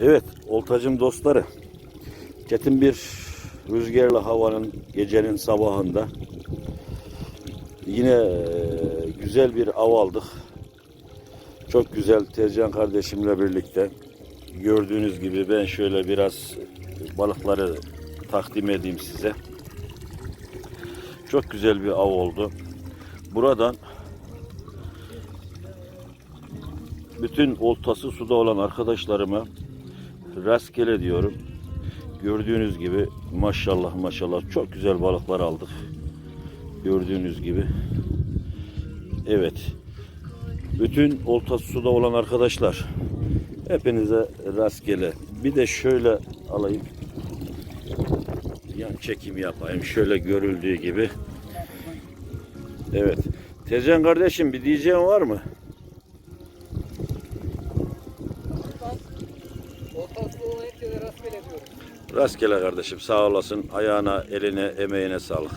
Evet, oltacım dostları. Çetin bir rüzgarlı havanın gecenin sabahında yine güzel bir av aldık. Çok güzel Tezcan kardeşimle birlikte. Gördüğünüz gibi ben şöyle biraz balıkları takdim edeyim size. Çok güzel bir av oldu. Buradan bütün oltası suda olan arkadaşlarıma rastgele diyorum. Gördüğünüz gibi maşallah maşallah çok güzel balıklar aldık. Gördüğünüz gibi. Evet. Bütün oltası suda olan arkadaşlar hepinize rastgele. Bir de şöyle alayım. Yan çekim yapayım. Şöyle görüldüğü gibi. Evet. Tezcan kardeşim bir diyeceğin var mı? Diyorum. Rastgele kardeşim sağ olasın. Ayağına, eline, emeğine sağlık.